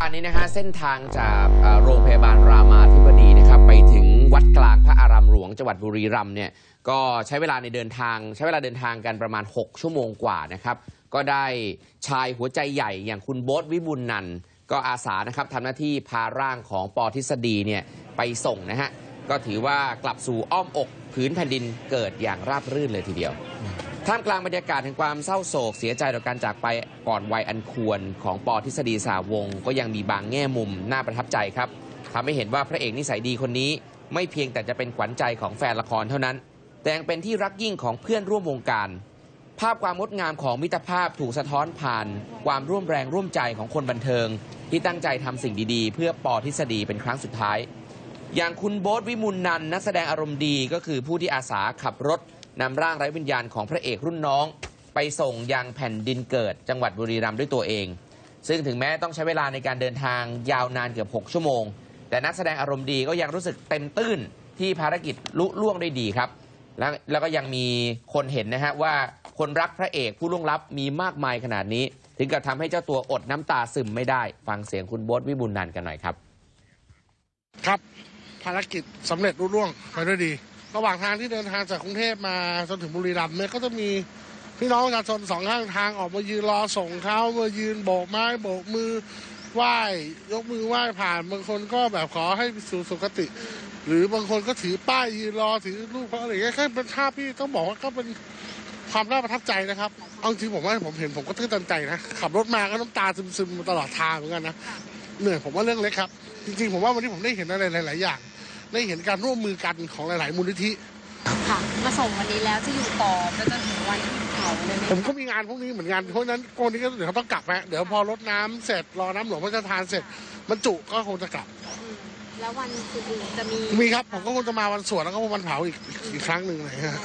การนี้นะฮะเส้นทางจากโรงพยาบาลรามาธิบดีนะครับไปถึงวัดกลางพระอารามหลวงจังหวัดบุรีรัมย์เนี่ยก็ใช้เวลาในเดินทาง ใช้เวลาเดินทางกันประมาณ 6 ชั่วโมงกว่านะครับก็ได้ชายหัวใจใหญ่อย่างคุณโบ๊ทวิบุญนันก็อาสานะครับทำหน้าที่พาร่างของปอทฤษฎีเนี่ยไปส่งนะฮะก็ถือว่ากลับสู่อ้อมอกผืนแผ่นดินเกิดอย่างราบรื่นเลยทีเดียว ท่ามกลางบรรยากาศแห่งความเศร้าโศกเสียใจต่อการจากไปก่อนวัยอันควรของปอทฤษฎีสาวง ก็ยังมีบางแง่มุมน่าประทับใจครับทำให้เห็นว่าพระเอกนิสัยดีคนนี้ ไม่เพียงแต่จะเป็นขวัญใจของแฟนละครเท่านั้น แต่ยังเป็นที่รักยิ่งของเพื่อนร่วมวงการ ภาพความงดงามของมิตรภาพถูกสะท้อนผ่าน ความร่วมแรงร่วมใจของคนบันเทิง ที่ตั้งใจทำสิ่งดีๆ เพื่อปอทฤษฎีเป็นครั้งสุดท้าย อย่างคุณโบ๊ทวิมุลนันนักแสดงอารมณ์ดีก็คือผู้ที่อาสาขับรถ นำร่างไร้วิญญาณของพระเอกรุ่นน้อง ไปส่งยังแผ่นดินเกิด จังหวัดบุรีรัมย์ด้วยตัวเอง ซึ่งถึงแม้ต้องใช้เวลาในการเดินทางยาวนานเกือบ 6 ชั่วโมง แต่นักแสดงอารมณ์ดีก็ยังรู้สึกเต็มตื้นที่ภารกิจลุล่วงได้ดีครับ แล้วแล้วก็ยังมีคนเห็นนะฮะว่าคนรักพระเอกผู้ล่วงลับมีมากมายขนาดนี้ ถึงกับทำให้เจ้าตัวอดน้ำตาซึมไม่ได้ ฟังเสียงคุณโบ๊ทวิบุญนันท์กันหน่อยครับ ครับ ภารกิจสำเร็จรุ่ร่วงไปด้วยดี ระหว่างทางที่เดินทางจากกรุงเทพมาจนถึงบุรีรัมย์เนี่ยก็จะมีพี่น้องประชาชนสองข้างทางออกมายืนรอส่งเขามายืนโบกไม้โบกมือไหว้ยกมือไหว้ผ่านบางคนก็แบบขอให้สู่สุคติ หรือบางคนก็ถือป้ายยืนรอถือรูปเขาอะไรเงี้ยแค่เป็นภาพที่ต้องบอกว่าก็เป็นความน่าประทับใจนะครับ เอาจริงผมว่าผมเห็นผมก็ตื้นตันใจนะขับรถมาก็น้ำตาซึมๆมาตลอดทางเหมือนกันนะเหนื่อยผมว่าเรื่องเล็กครับ จริงๆผมว่าวันนี้ผมได้เห็นอะไรหลายๆอย่าง ได้เห็นการร่วมมือกันของหลาย ๆ มูลนิธิค่ะมาส่งวันนี้แล้วจะอยู่ต่อไปจนถึงวันที่เผาเลยไหมผมก็มีงานพวกนี้เหมือนกันเพราะฉะนั้นโกนนี้ก็เดี๋ยวเขาต้องกลับฮะเดี๋ยวพอรดน้ำเสร็จรอน้ำหลวงพระราชทานเสร็จบรรจุก็คงจะกลับแล้ววันอื่นๆจะมีมีครับ ผมก็คงจะมาวันสวดแล้วก็วันเผาอีกอีกครั้งหนึ่งเลยฮะ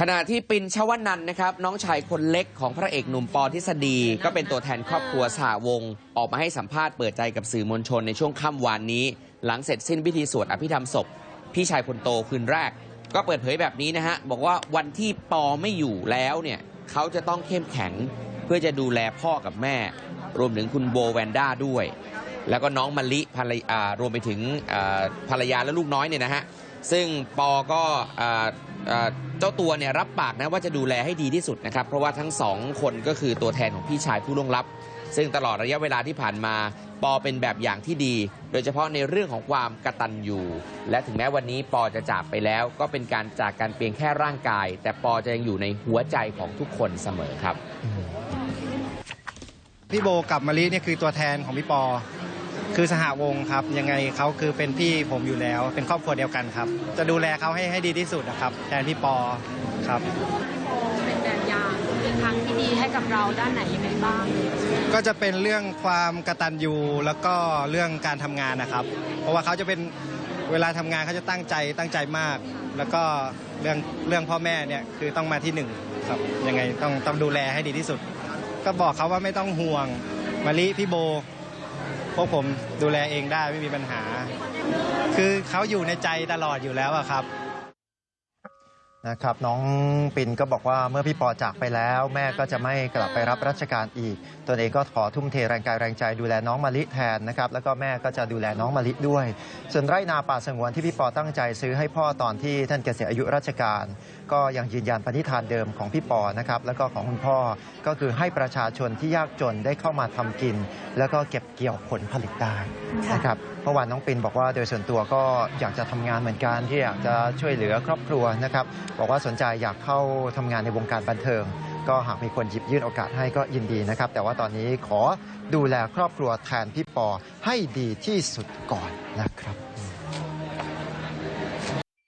ขณะที่ปินชวนันท์นะครับน้องชายคนเล็กของพระเอกหนุ่มปอทฤษฎี ก็เป็นตัวแทนครอบครัวสหวงศ์ออกมาให้สัมภาษณ์เปิดใจกับสื่อมวลชนในช่วงค่ำวานนี้ หลังเสร็จสิ้นพิธีสวดอภิธรรมศพ พี่ชายคนโตคืนแรก ก็เปิดเผยแบบนี้นะฮะ บอกว่าวันที่ปอไม่อยู่แล้วเนี่ยเขาจะต้องเข้มแข็งเพื่อจะดูแลพ่อกับแม่ รวมถึงคุณโบแวนด้าด้วย แล้วก็น้องมะลิภรรยารวมไปถึงภรรยาและลูกน้อยเนี่ยนะฮะซึ่งปอก็เจ้าตัวเนี่ยรับปากนะว่าจะดูแลให้ดีที่สุดนะครับ เพราะว่าทั้งสองคนก็คือตัวแทนของพี่ชายผู้ล่วงลับ ซึ่งตลอดระยะเวลาที่ผ่านมา ปอเป็นแบบอย่างที่ดี โดยเฉพาะในเรื่องของความกระตัญญูและถึงแม้วันนี้ปอจะจากไปแล้ว ก็เป็นการจากกันเพียงแค่ร่างกาย แต่ปอจะยังอยู่ในหัวใจของทุกคนเสมอครับ พี่โบกับมะลิเนี่ยคือตัวแทนของพี่ปอ คือสหวงครับ ยังไงเขาคือเป็นพี่ผมอยู่แล้ว เป็นครอบครัวเดียวกันครับ จะดูแลเขาให้ให้ดีที่สุดนะครับ แทนพี่ปอครับ เป็นแบบอย่าง เป็นครั้งที่ดีให้กับเราด้านไหนยังไงบ้าง ก็จะเป็นเรื่องความกระตัญญูแล้วก็เรื่องการทำงานนะครับ เพราะว่าเขาจะเป็นเวลาทำงานเขาจะตั้งใจตั้งใจมาก แล้วก็เรื่องเรื่องพ่อแม่เนี่ยคือต้องมาที่หนึ่งครับยังไงต้องต้องดูแลให้ดีที่สุด ก็บอกเขาว่าไม่ต้องห่วงมะลิพี่โบ พวกผมดูแลเองได้ไม่มีปัญหา คือเขาอยู่ในใจตลอดอยู่แล้วอะครับ นะครับน้องปินก็บอกว่าเมื่อพี่ปอจากไปแล้ว แม่ก็จะไม่กลับไปรับราชการอีกตนเองก็ขอทุ่มเทแรงกายแรงใจดูแลน้องมะลิแทนนะครับแล้วก็แม่ก็จะดูแลน้องมะลิด้วย ส่วนไร่นาป่าสงวนที่พี่ปอตั้งใจซื้อให้พ่อตอนที่ท่านเกษียณอายุราชการ ก็ยังยืนยันปณิธานเดิมของพี่ปอนะครับแล้วก็ของคุณพ่อก็คือให้ประชาชนที่ยากจนได้เข้ามาทำกิน แล้วก็เก็บเกี่ยวผลผลิตได้นะครับเมื่อวานน้องปินบอกว่าโดยส่วนตัวก็อยากจะทำงานเหมือนกันที่อยากจะช่วยเหลือครอบครัวนะครับบอกว่าสนใจอยากเข้าทำงานในวงการบันเทิง ก็หากมีคนหยิบยื่นโอกาสให้ก็ยินดีนะครับ แต่ว่าตอนนี้ขอดูแลครอบครัวแทนพี่ปอให้ดีที่สุดก่อนนะครับ